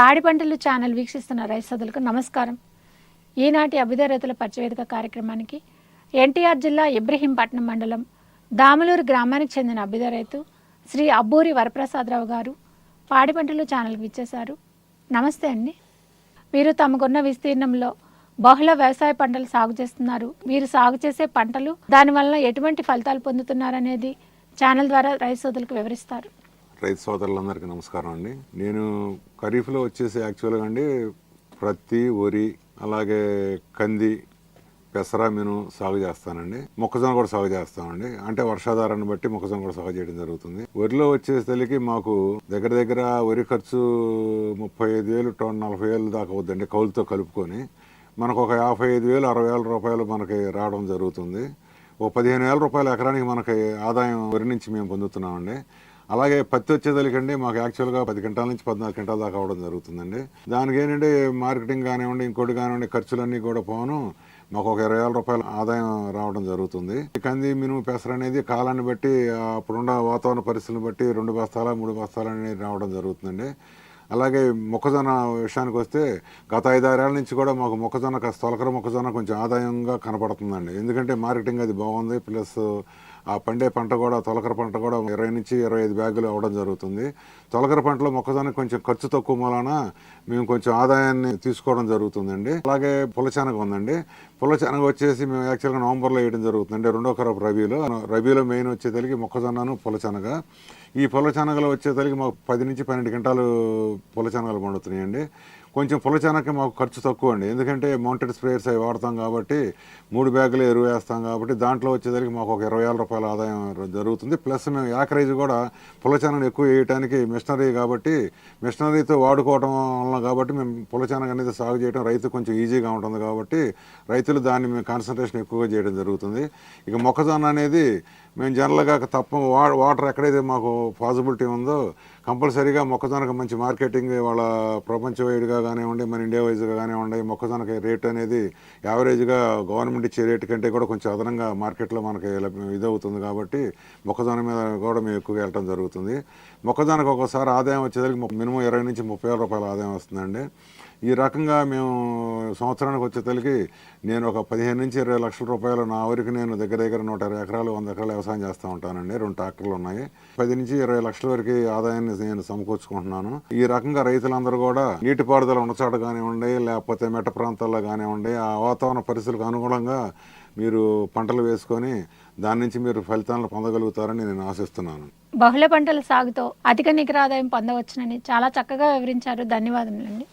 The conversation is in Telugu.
పాడి పంటలు ఛానల్ వీక్షిస్తున్న రైతు సోదరులకు నమస్కారం. ఈనాటి అభ్యుదయ రైతుల పరిచయవేదిక కార్యక్రమానికి ఎన్టీఆర్ జిల్లా ఇబ్రహీంపట్నం మండలం దామలూరు గ్రామానికి చెందిన అభ్యుదయ రైతు శ్రీ అబ్బూరి వరప్రసాదరావు గారు పాడి పంటలు ఛానల్కి ఇచ్చేశారు నమస్తే అండి. వీరు తమకున్న విస్తీర్ణంలో బహుళ వ్యవసాయ పంటలు సాగు చేస్తున్నారు. వీరు సాగు చేసే పంటలు దానివల్ల ఎటువంటి ఫలితాలు పొందుతున్నారనేది ఛానల్ ద్వారా రైతు సోదరులకు వివరిస్తారు. రైతు సోదరులందరికీ నమస్కారం అండి. నేను ఖరీఫ్లో వచ్చేసి యాక్చువల్గా అండి ప్రతి వరి అలాగే కంది పెసర మిను సాగు చేస్తానండి. మొక్కజొన్న కూడా సాగు చేస్తామండి. అంటే వర్షాధారాన్ని బట్టి మొక్కజొన్న కూడా సాగు చేయడం జరుగుతుంది. వరిలో వచ్చేసరికి మాకు దగ్గర దగ్గర వరి ఖర్చు ముప్పై ఐదు వేలు టు నలభై వేలు దాకా అవుద్దండి కౌలుతో కలుపుకొని. మనకు ఒక యాభై ఐదు వేలు అరవై వేల రూపాయలు మనకి రావడం జరుగుతుంది. ఓ పదిహేను వేల రూపాయల ఎకరానికి మనకి ఆదాయం వరి నుంచి మేము పొందుతున్నామండి. అలాగే పత్తి వచ్చేదలికండి మాకు యాక్చువల్గా పది గంటల నుంచి పద్నాలుగు గంటల దాకా అవడం జరుగుతుందండి. దానికి ఏంటంటే మార్కెటింగ్ కానివ్వండి ఇంకోటి కానివ్వండి ఖర్చులన్నీ కూడా పోను. మాకు ఒక ఇరవై వేల రూపాయల ఆదాయం రావడం జరుగుతుంది. కంది మినుము పెసర అనేది కాలాన్ని బట్టి అప్పుడున్న వాతావరణ పరిస్థితులను బట్టి రెండు బస్తాల మూడు బస్తాలు అనేది రావడం జరుగుతుందండి. అలాగే మొక్కజొన్న విషయానికి వస్తే గత ఐదారేళ్ళ నుంచి కూడా మాకు మొక్కజొన్న కాస్త తొలకర మొక్కజొన్న కొంచెం ఆదాయంగా కనపడుతుందండి. ఎందుకంటే మార్కెటింగ్ అది బాగుంది ప్లస్ ఆ పండే పంట కూడా తొలకర పంట కూడా ఇరవై నుంచి ఇరవై ఐదు బ్యాగులు అవ్వడం జరుగుతుంది. తొలకర పంటలో మొక్కజొన్న కొంచెం ఖర్చు తక్కువ మూలాన మేము కొంచెం ఆదాయాన్ని తీసుకోవడం జరుగుతుందండి. అలాగే పులచానగ ఉందండి. పులచానగ వచ్చేసి మేము యాక్చువల్గా నవంబర్లో వేయడం జరుగుతుందండి రెండో కరపు రబీలో. రబీలో మెయిన్ వచ్చేసరికి మొక్కజొన్నను పులచనగ ఈ పులచనగలు వచ్చేసరికి మాకు పది నుంచి పన్నెండు గంటలు పులచనగలు పండుతున్నాయండి. కొంచెం పులచనకి మాకు ఖర్చు తక్కువ అండి ఎందుకంటే మౌంటెడ్ స్ప్రేయర్స్ అవి వాడతాం కాబట్టి మూడు బ్యాగులు ఎరువు వేస్తాం కాబట్టి దాంట్లో వచ్చేసరికి మాకు ఒక ఇరవై వేల రూపాయల ఆదాయం జరుగుతుంది. ప్లస్ మేము యాకరేజ్ కూడా పులచనను ఎక్కువ వేయడానికి మిషనరీ కాబట్టి మిషనరీతో వాడుకోవడం వలన కాబట్టి మేము పులచనగ అనేది సాగు చేయడం రైతు కొంచెం ఈజీగా ఉంటుంది కాబట్టి రైతులు దాన్ని మేము కాన్సన్ట్రేషన్ ఎక్కువగా చేయడం జరుగుతుంది. ఇక మొక్కజొన్న అనేది మేము జనరల్గా తప్ప వా వాటర్ ఎక్కడైతే మాకు పాసిబిలిటీ ఉందో కంపల్సరీగా మొక్కజొన్నకు మంచి మార్కెటింగ్ వాళ్ళ ప్రపంచ వైడ్గా కానివ్వండి మన ఇండియా వైజ్గా కానివ్వండి మొక్కజొన్నకి రేట్ అనేది యావరేజ్గా గవర్నమెంట్ ఇచ్చే రేట్ కంటే కూడా కొంచెం అదనంగా మార్కెట్లో మనకి లభ్య- ఇదవుతుంది కాబట్టి మొక్కజొన్న మీద కూడా మేము ఎక్కువగా వెళ్ళటం జరుగుతుంది. మొక్కజొన్నకు ఒకసారి ఆదాయం వచ్చేసరికి మినిమం ఇరవై నుంచి ముప్పై వేల రూపాయల ఆదాయం వస్తుందండి. ఈ రకంగా మేము సంవత్సరానికి వచ్చేసరికి నేను ఒక పదిహేను నుంచి ఇరవై లక్షల రూపాయలు నా వరకు నేను దగ్గర దగ్గర నూట ఇరవై ఎకరాలు వంద ఎకరాలు వ్యవసాయం చేస్తూ ఉంటానండి. రెండు ట్రాక్టర్లు ఉన్నాయి. పది నుంచి ఇరవై లక్షల వరకు ఆదాయాన్ని నేను సమకూర్చుకుంటున్నాను. ఈ రకంగా రైతులందరూ కూడా నీటిపారుదల ఉన్నచోట కానివ్వండి లేకపోతే మెట్ట ప్రాంతాల్లో కానివ్వండి ఆ వాతావరణ పరిస్థితులకు అనుగుణంగా మీరు పంటలు వేసుకొని దాని నుంచి మీరు ఫలితాలను పొందగలుగుతారని నేను ఆశిస్తున్నాను. బహుళ పంటల సాగుతో అధిక నికర ఆదాయం పొందవచ్చునని చాలా చక్కగా వివరించారు. ధన్యవాదములండి.